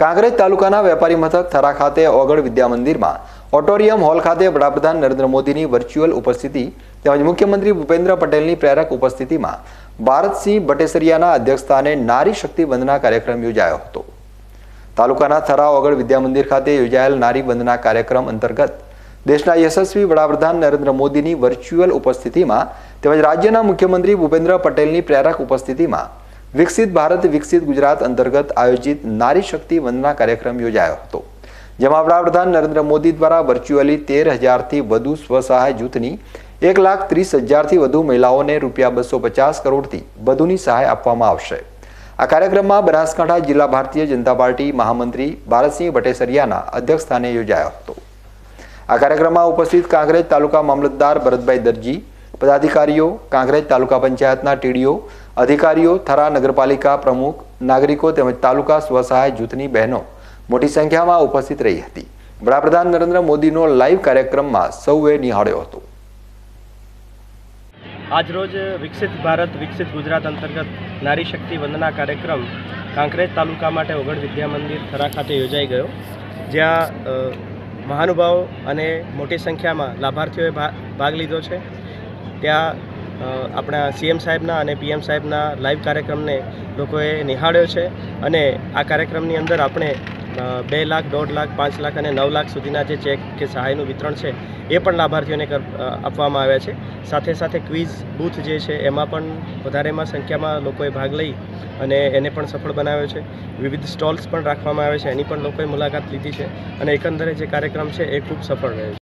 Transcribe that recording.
કાંકરેજ તાલુકાના વેપારી મથક થરા ખાતે ઓગળ વિદ્યા મંદિરમાં ઓટોરિયમ હોલ ખાતે વડાપ્રધાન નરેન્દ્ર મોદીની વર્ચ્યુઅલ ઉપસ્થિતિ તેમજ મુખ્યમંત્રી ભૂપેન્દ્ર પટેલની પ્રેરક ઉપસ્થિતિમાં ભારતસિંહ બટેસરિયાના અધ્યક્ષસ્થાને નારી શક્તિ વંદના કાર્યક્રમ યોજાયો હતો. તાલુકાના થરા ઓગળ વિદ્યા મંદિર ખાતે યોજાયેલ નારી વંદના કાર્યક્રમ અંતર્ગત દેશના યશસ્વી વડાપ્રધાન નરેન્દ્ર મોદીની વર્ચ્યુઅલ ઉપસ્થિતિમાં તેમજ રાજ્યના મુખ્યમંત્રી ભૂપેન્દ્ર પટેલની પ્રેરક ઉપસ્થિતિમાં વિકસિત ભારત, વિકસિત ગુજરાત અંતર્ગત આયોજિત નારી શક્તિ વંદના કાર્યક્રમ યોજાયો હતો, જેમાં વડાપ્રધાન નરેન્દ્ર મોદી દ્વારા વર્ચ્યુઅલી તેર હજારથી વધુ સ્વસહાય જૂથની એક લાખ ત્રીસ હજારથી વધુ મહિલાઓને રૂપિયા બસો પચાસ કરોડથી વધુની સહાય આપવામાં આવશે. આ કાર્યક્રમમાં બનાસકાંઠા જિલ્લા ભારતીય જનતા પાર્ટી મહામંત્રી ભારતસિંહ ભટ્ટેસરિયાના અધ્યક્ષસ્થાને યોજાયો હતો. આ કાર્યક્રમમાં ઉપસ્થિત કાંગ્રેસ તાલુકા મામલતદાર ભરતભાઈ દરજી પદાધિકારીઓ, કાંકરેજ તાલુકા પંચાયતના ટીડીઓ, અધિકારીઓ, થરા નગરપાલિકા પ્રમુખ, નાગરિકો તેમજ તાલુકા સ્વસહાય જૂથની બહેનો મોટી સંખ્યામાં ઉપસ્થિત રહી હતી. વડાપ્રધાન નરેન્દ્ર મોદીનો લાઈવ કાર્યક્રમમાં સૌએ નિહાળ્યો હતો. આજરોજ વિકસિત ભારત, વિકસિત ગુજરાત અંતર્ગત નારી શક્તિ વંદના કાર્યક્રમ કાંકરેજ તાલુકા માટે ઓગણ વિદ્યા મંદિર, થરા ખાતે યોજાઈ ગયો. જ્યાં મહાનુભાવો અને મોટી સંખ્યામાં લાભાર્થીઓએ ભાગ લીધો છે. ત્યાં આપણા સીએમ સાહેબના અને પીએમ સાહેબના લાઈવ કાર્યક્રમને લોકોએ નિહાળ્યો છે અને આ કાર્યક્રમની અંદર આપણે બે લાખ, દોઢ લાખ, પાંચ લાખ અને નવ લાખ સુધીના જે ચેક કે સહાયનું વિતરણ છે એ પણ લાભાર્થીઓને આપવામાં આવ્યા છે. સાથે સાથે ક્વિઝ બૂથ જે છે એમાં પણ વધારેમાં સંખ્યામાં લોકોએ ભાગ લઈ અને એને પણ સફળ બનાવ્યો છે. વિવિધ સ્ટોલ્સ પણ રાખવામાં આવે છે. એની પણ લોકોએ મુલાકાત લીધી છે અને એકંદરે જે કાર્યક્રમ છે એ ખૂબ સફળ રહ્યો છે.